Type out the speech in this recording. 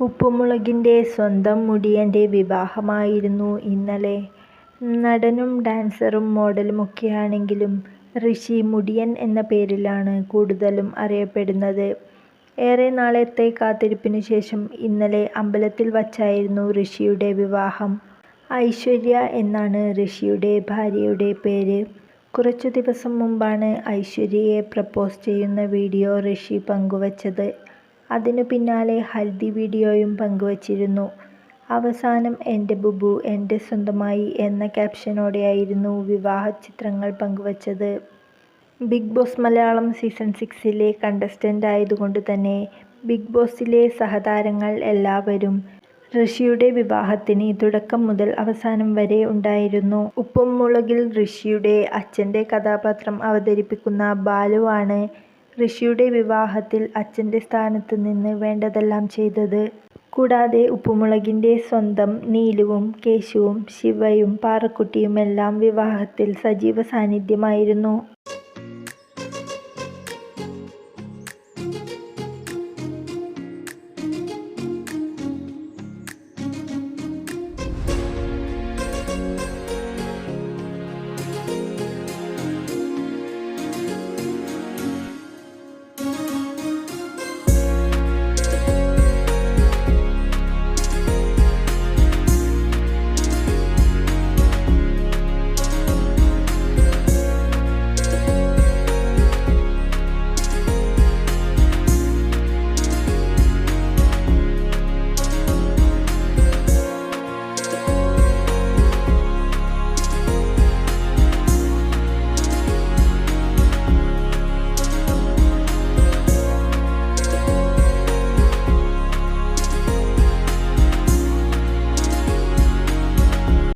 ഉപ്പുമുളകിന്റെ സ്വന്തം മുടിയന്റെ വിവാഹമായിരുന്നു ഇന്നലെ. നടനും ഡാൻസറും മോഡലുമൊക്കെയാണെങ്കിലും ഋഷി മുടിയൻ എന്ന പേരിലാണ് കൂടുതലും അറിയപ്പെടുന്നത്. ഏറെ നാളത്തെ കാത്തിരിപ്പിനു ശേഷം ഇന്നലെ അമ്പലത്തിൽ വച്ചായിരുന്നു ഋഷിയുടെ വിവാഹം. ഐശ്വര്യ എന്നാണ് ഋഷിയുടെ ഭാര്യയുടെ പേര്. കുറച്ചു ദിവസം മുമ്പാണ് ഐശ്വര്യയെ പ്രപ്പോസ് ചെയ്യുന്ന വീഡിയോ ഋഷി പങ്കുവച്ചത്. അതിനു പിന്നാലെ ഹൽദി വീഡിയോയും പങ്കുവച്ചിരുന്നു. അവസാനം എന്റെ ബുബു എന്റെ സ്വന്തമായി എന്ന ക്യാപ്ഷനോടെയായിരുന്നു വിവാഹ ചിത്രങ്ങൾ പങ്കുവച്ചത്. ബിഗ് ബോസ് മലയാളം സീസൺ സിക്സിലെ കണ്ടസ്റ്റന്റ് ആയതുകൊണ്ട് തന്നെ ബിഗ് ബോസിലെ സഹതാരങ്ങൾ എല്ലാവരും ഋഷിയുടെ വിവാഹത്തിന് തുടക്കം മുതൽ അവസാനം വരെ ഉണ്ടായിരുന്നു. ഉപ്പും മുളകിൽ ഋഷിയുടെ അച്ഛന്റെ കഥാപാത്രം അവതരിപ്പിക്കുന്ന ബാലു ആണ് ഋഷിയുടെ വിവാഹത്തിൽ അച്ഛന്റെ സ്ഥാനത്ത് നിന്ന് വേണ്ടതെല്ലാം ചെയ്തത്. കൂടാതെ ഉപ്പുമുളകിന്റെ സ്വന്തം നീലുവും കേശുവും ശിവയും പാറക്കുട്ടിയുമെല്ലാം വിവാഹത്തിൽ സജീവ സാന്നിധ്യമായിരുന്നു.